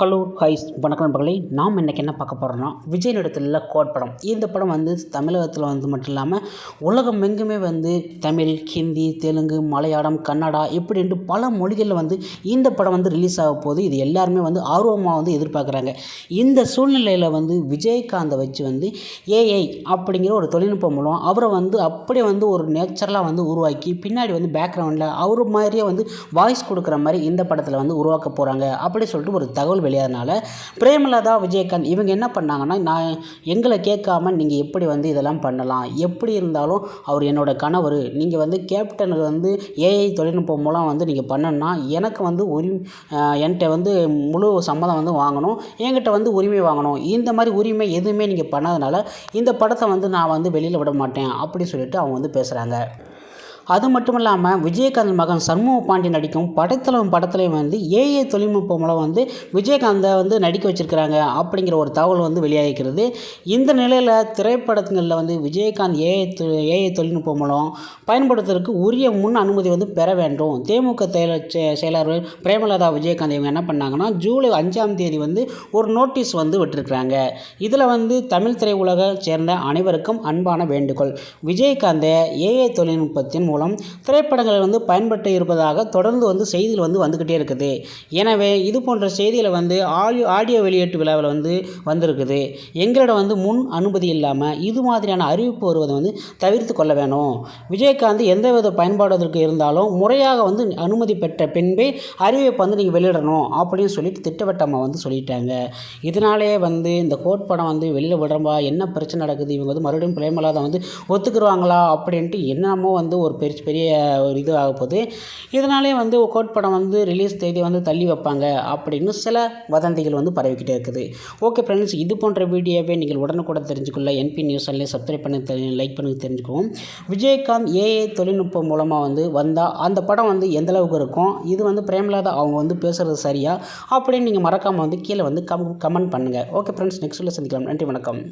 Hello highs வணக்கம் நண்பர்களே. நாம் இன்றைக்கி என்ன பார்க்க போகிறோம்னா விஜய் நடித்துள்ள கோட் படம். இந்த படம் வந்து தமிழகத்தில் வந்து மட்டும் இல்லாமல் உலகம் எங்குமே வந்து தமிழ் ஹிந்தி தெலுங்கு மலையாளம் கன்னடா இப்படின்ட்டு பல மொழிகளில் வந்து இந்த படம் வந்து ரிலீஸ் ஆக போகுது. இது எல்லாருமே வந்து ஆர்வமாக வந்து எதிர்பார்க்குறாங்க. இந்த சூழ்நிலையில் வந்து விஜயகாந்தை வச்சு வந்து ஏஐ அப்படிங்கிற ஒரு தொழில்நுட்பம் மூலம் அவரை வந்து அப்படியே வந்து ஒரு நேச்சுரலாக வந்து உருவாக்கி பின்னாடி வந்து பேக்ரவுண்டில் அவர் மாதிரியே வந்து வாய்ஸ் கொடுக்குற மாதிரி இந்த படத்தில் வந்து உருவாக்க போகிறாங்க அப்படி சொல்லிட்டு ஒரு தகவல் வெளியாதனால பிரேமலதா விஜயகாந்த் இவங்க என்ன பண்ணாங்கன்னா நான் எங்களை கேட்காம நீங்கள் எப்படி வந்து இதெல்லாம் பண்ணலாம்? எப்படி இருந்தாலும் அவர் என்னோட கணவர் நீங்கள் வந்து கேப்டனுக்கு வந்து ஏஐ தொழில்நுட்பம் மூலம் வந்து நீங்கள் பண்ணணும்னா எனக்கு வந்து உரிமை என்கிட்ட வந்து முழு சம்மதம் வந்து வாங்கணும். என்கிட்ட வந்து உரிமை வாங்கணும். இந்த மாதிரி உரிமை எதுவுமே நீங்கள் பண்ணாதனால இந்த படத்தை வந்து நான் வந்து வெளியில் விட மாட்டேன் அப்படி சொல்லிட்டு அவங்க வந்து பேசுகிறாங்க அது மட்டும் இல்லாமல் விஜயகாந்த் மகன் சண்முக பாண்டி நடிக்கும் படத்தலைவன் படத்துலையும் வந்து ஏஏ தொழில்நுட்பம் மூலம் வந்து விஜயகாந்தை வந்து நடிக்க வச்சுருக்கிறாங்க அப்படிங்கிற ஒரு தகவல் வந்து வெளியாகிக்கிறது. இந்த நிலையில் திரைப்படங்களில் வந்து விஜயகாந்த் ஏஐ ஏஐ தொழில்நுட்பம் மூலம் பயன்படுத்துறதுக்கு உரிய முன் அனுமதி வந்து பெற வேண்டும். தேமுக செயலாளர் பிரேமலதா விஜயகாந்த் இவங்க என்ன பண்ணாங்கன்னா ஜூலை அஞ்சாம் தேதி வந்து ஒரு நோட்டீஸ் வந்து விட்டுருக்குறாங்க. இதில் வந்து தமிழ் திரையுலக சேர்ந்த அனைவருக்கும் அன்பான வேண்டுகோள். விஜயகாந்தை ஏஐ தொழில்நுட்பத்தின் மூலம் மூலம் திரைப்படங்களில் வந்து பயன்பட்டு இருப்பதாக தொடர்ந்து வந்து செய்திகள் வந்து வந்துக்கிட்டே இருக்குது. எனவே இது போன்ற செய்திகளை வந்து ஆடியோ ஆடியோ வெளியீட்டு விழாவில் வந்து வந்திருக்குது. எங்களோட வந்து முன் அனுமதி இல்லாமல் இது மாதிரியான அறிவிப்பு வருவதை வந்து தவிர்த்து கொள்ள வேணும். விஜயகாந்த் எந்தவித பயன்பாடுவதற்கு இருந்தாலும் முறையாக வந்து அனுமதி பெற்ற பின்பே அறிவிப்பை வந்து நீங்கள் வெளியிடணும் அப்படின்னு சொல்லிட்டு திட்டவட்டமாக வந்து சொல்லிட்டாங்க. இதனாலே வந்து இந்த கோட் படம் வந்து வெளியில் விடுறப்பா என்ன பிரச்சனை நடக்குது இவங்க வந்து மறுபடியும் பிரேமலாதான் வந்து ஒத்துக்குருவாங்களா அப்படின்ட்டு என்னமோ வந்து ஒரு பெரிய பெரிய ஒரு இது ஆக போகுது. இதனாலே வந்து கோட் படம் வந்து ரிலீஸ் தேதி வந்து தள்ளி வைப்பாங்க அப்படின்னு சில வதந்திகள் வந்து பரவிக்கிட்டே இருக்குது. ஓகே ஃப்ரெண்ட்ஸ் இது போன்ற வீடியோவே நீங்கள் உடனுக்குடன் தெரிஞ்சுக்கொள்ள என்பி நியூஸ் சேனலை சப்ஸ்கிரைப் பண்ணி லைக் பண்ணி தெரிஞ்சுக்குவோம். விஜயகாந்த் ஏஏ தொழில்நுட்பம் மூலமாக வந்து வந்தால் அந்த படம் வந்து எந்தளவுக்கு இருக்கும்? இது வந்து பிரேமலாதா அவங்க வந்து பேசுகிறது சரியா? அப்படின்னு நீங்கள் மறக்காமல் வந்து கீழே வந்து கம் கமெண்ட் பண்ணுங்கள் ஓகே ஃப்ரெண்ட்ஸ் நெக்ஸ்ட்டில் சந்திக்கலாம். நன்றி வணக்கம்.